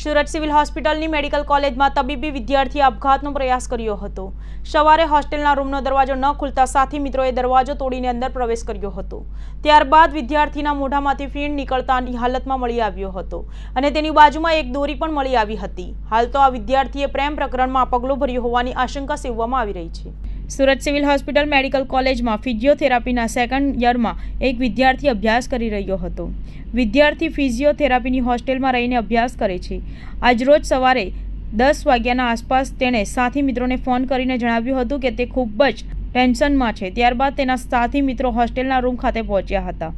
Surat civil હોસ્પિટલની medical કોલેજમાં તબીબી વિદ્યાર્થીએ આપઘાતનો પ્રયાસ કર્યો હતો. સવારે હોસ્ટેલના રૂમનો દરવાજો ન ખુલતા સાથી મિત્રોએ દરવાજો તોડીને અંદર પ્રવેશ કર્યો હતો. ત્યારબાદ વિદ્યાર્થીના મોઢામાંથી ફીણ નીકળતાની હાલતમાં મળી આવ્યો હતો અને તેની બાજુમાં એક દોરી પણ મળી આવી હતી. હાલ તો આ વિદ્યાર્થીએ પ્રેમ પ્રકરણમાં પગલું ભર્યું હોવાની આશંકા સેવવામાં આવી રહી છે. સુરત સિવિલ હોસ્પિટલ મેડિકલ કોલેજમાં ફિઝિયોથેરાપીના સેકન્ડ યરમાં એક વિદ્યાર્થી અભ્યાસ કરી રહ્યો હતો. વિદ્યાર્થી ફિઝિયોથેરાપીની હોસ્ટેલમાં રહીને અભ્યાસ કરે છે. આજરોજ સવારે દસ વાગ્યાના આસપાસ તેણે સાથી મિત્રોને ફોન કરીને જણાવ્યું હતું કે તે ખૂબ જ ટેન્શનમાં છે. ત્યારબાદ તેના સાથી મિત્રો હોસ્ટેલના રૂમ ખાતે પહોંચ્યા હતા.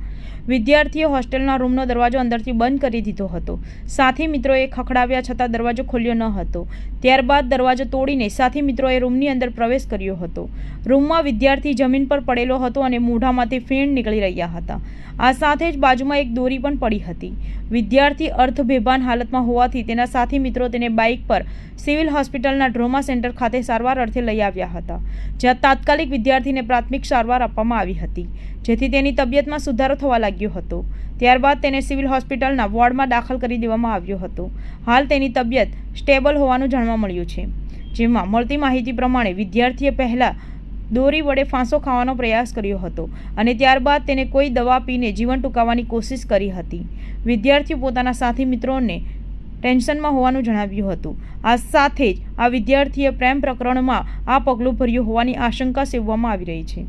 વિદ્યાર્થીએ હોસ્ટેલના રૂમનો દરવાજો અંદરથી બંધ કરી દીધો હતો. સાથી મિત્રોએ ખખડાવ્યા છતાં દરવાજો ખોલ્યો ન હતો. ત્યારબાદ દરવાજો તોડીને સાથી મિત્રોએ રૂમની અંદર પ્રવેશ કર્યો હતો. રૂમમાં વિદ્યાર્થી જમીન પર પડેલો હતો અને મોઢામાંથી ફીણ નીકળી રહ્યા હતા. આ સાથે જ બાજુમાં એક દોરી પણ પડી હતી. વિદ્યાર્થી અર્થભેભાન હાલતમાં હોવાથી તેના સાથી મિત્રો તેને બાઇક પર સિવિલ હોસ્પિટલના ડ્રોમા સેન્ટર ખાતે સારવાર અર્થે લઈ આવ્યા હતા, જ્યાં તાત્કાલિક વિદ્યાર્થીને પ્રાથમિક સારવાર આપવામાં આવી હતી. જેથી તેની તબિયતમાં સુધારો થવા લાગ્યો હતો. ત્યારબાદ તેને સિવિલ હોસ્પિટલના વોર્ડમાં દાખલ કરી દેવામાં આવ્યો હતો. હાલ તેની તબિયત સ્ટેબલ હોવાનું જાણવા મળ્યું છે. જેમાં મળતી માહિતી પ્રમાણે વિદ્યાર્થીએ પહેલાં દોરી વડે ફાંસો ખાવાનો પ્રયાસ કર્યો હતો અને ત્યારબાદ તેને કોઈ દવા પીને જીવન ટૂંકાવવાની કોશિશ કરી હતી. વિદ્યાર્થીઓ પોતાના સાથી મિત્રોને ટેન્શનમાં હોવાનું જણાવ્યું હતું. આ સાથે જ આ વિદ્યાર્થીએ પ્રેમ પ્રકરણમાં આ પગલું ભર્યું હોવાની આશંકા સેવવામાં આવી રહી છે.